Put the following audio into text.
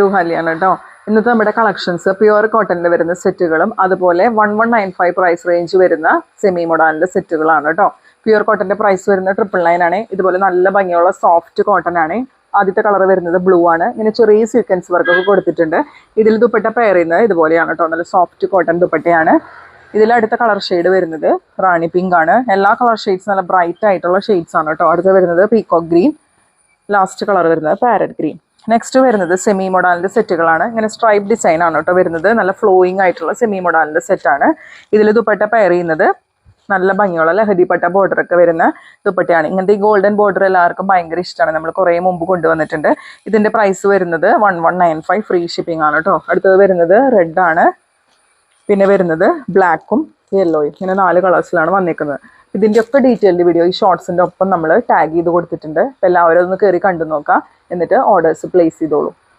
രൂഹാലിയാണ് കേട്ടോ ഇന്നത്തെ നമ്മുടെ കളക്ഷൻസ് പ്യുവർ കോട്ടണിൽ വരുന്ന സെറ്റുകളും അതുപോലെ one one nine five price range വരുന്ന സെമി മൊഡാലിന്റെ സെറ്റുകളാണ് കേട്ടോ പ്യുവർ കോട്ടന്റെ പ്രൈസ് വരുന്ന ട്രിപ്പിൾ നയൻ ആണ്. ഇതുപോലെ നല്ല ഭംഗിയുള്ള സോഫ്റ്റ് കോട്ടൺ ആണ്. ആദ്യത്തെ കളർ വരുന്നത് ബ്ലൂ ആണ്. ഇങ്ങനെ ചെറിയ സീക്വൻസ് വർക്ക് ഒക്കെ കൊടുത്തിട്ടുണ്ട്. ഇതിൽ ദുപ്പട്ട പെയർ ചെയ്യുന്നത് ഇതുപോലെയാണ് കേട്ടോ നല്ല സോഫ്റ്റ് കോട്ടൺ ദുപ്പട്ടയാണ്. ഇതിൽ അടുത്ത കളർ ഷെയ്ഡ് വരുന്നത് റാണി പിങ്ക് ആണ്. എല്ലാ കളർ ഷെയ്ഡ്സ് നല്ല ബ്രൈറ്റ് ആയിട്ടുള്ള ഷെയ്ഡ്സ് ആണ് കേട്ടോ അടുത്ത വരുന്നത് പീകോക്ക് ഗ്രീൻ ലാസ്റ്റ് കളർ വരുന്നത് പാരറ്റ് ഗ്രീൻ നെക്സ്റ്റ് വരുന്നത് സെമി മൊഡാലിന്റെ സെറ്റുകളാണ് ഇങ്ങനെ സ്ട്രൈപ്പ് ഡിസൈൻ ആണ് കേട്ടോ വരുന്നത്. നല്ല ഫ്ലോയിങ് ആയിട്ടുള്ള സെമി മൊഡാലിന്റെ സെറ്റാണ് ഇതിൽ ദുപ്പട്ട പെയർ ചെയ്യുന്നത്. നല്ല ഭംഗിയുള്ള ലഹരിപ്പെട്ട ബോർഡർ ഒക്കെ വരുന്ന ദുപ്പട്ടയാണ്. ഇങ്ങനത്തെ ഈ ഗോൾഡൻ ബോർഡർ എല്ലാവർക്കും ഭയങ്കര ഇഷ്ടമാണ്. നമ്മൾ കുറേ മുമ്പ് കൊണ്ടുവന്നിട്ടുണ്ട്. ഇതിന്റെ പ്രൈസ് വരുന്നത് one one nine five free shipping ആണ് കേട്ടോ. അടുത്തത് വരുന്നത് റെഡ് ആണ്. പിന്നെ വരുന്നത് ബ്ലാക്കും യെല്ലോയും ഇങ്ങനെ നാല് കളേഴ്സിലാണ് വന്നിരിക്കുന്നത് ഇതിന്റെ ഒക്കെ ഡീറ്റെയിൽഡ് വീഡിയോ ഈ ഷോർട്സിന്റെ ഒപ്പം നമ്മൾ ടാഗ് ചെയ്ത് കൊടുത്തിട്ടുണ്ട്. അപ്പോൾ എല്ലാവരും ഒന്ന് കയറി കണ്ടു നോക്കാം എന്നിട്ട് ഓർഡേഴ്സ് പ്ലേസ് ചെയ്തോളൂ.